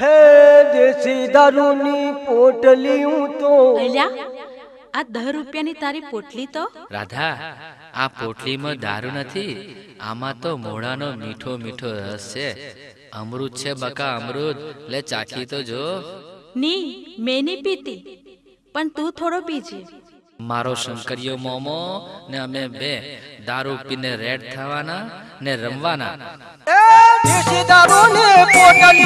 હે દેશી દારૂની પોટલીયું તો અલ્યા આ દહ રૂપિયાની તારી પોટલી તો? રાધા આ પોટલીમાં દારૂ નથી આમાં તો મોઢાનો મીઠો મીઠો રસ છે. અમૃત છે બકા અમૃત લે ચાખી તો જો. ની મેં નહીં પીતી પણ તું થોડો પીજે. મારો શંકરિયો મોમો ને અમે બે દારૂ પીને રેડ થવાના ને રમવાના. એ દેશી દારૂની પોટલીયો તે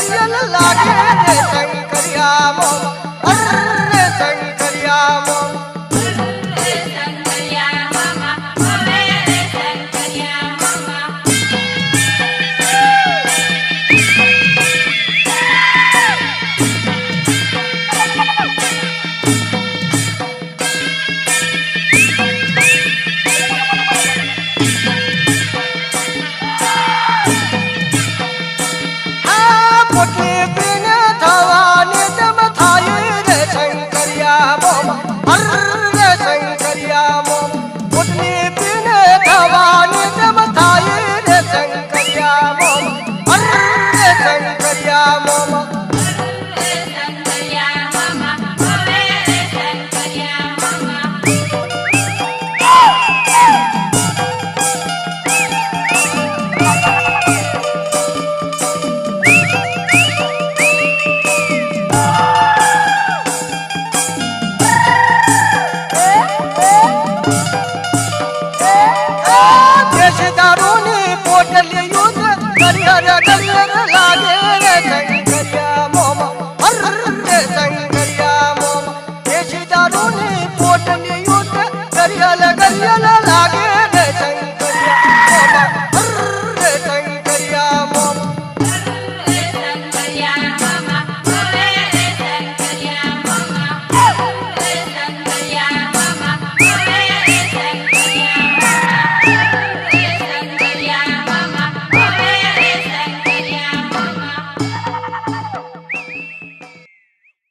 கரியலாகே கை கரியாமோ પોટલી પીને થવાની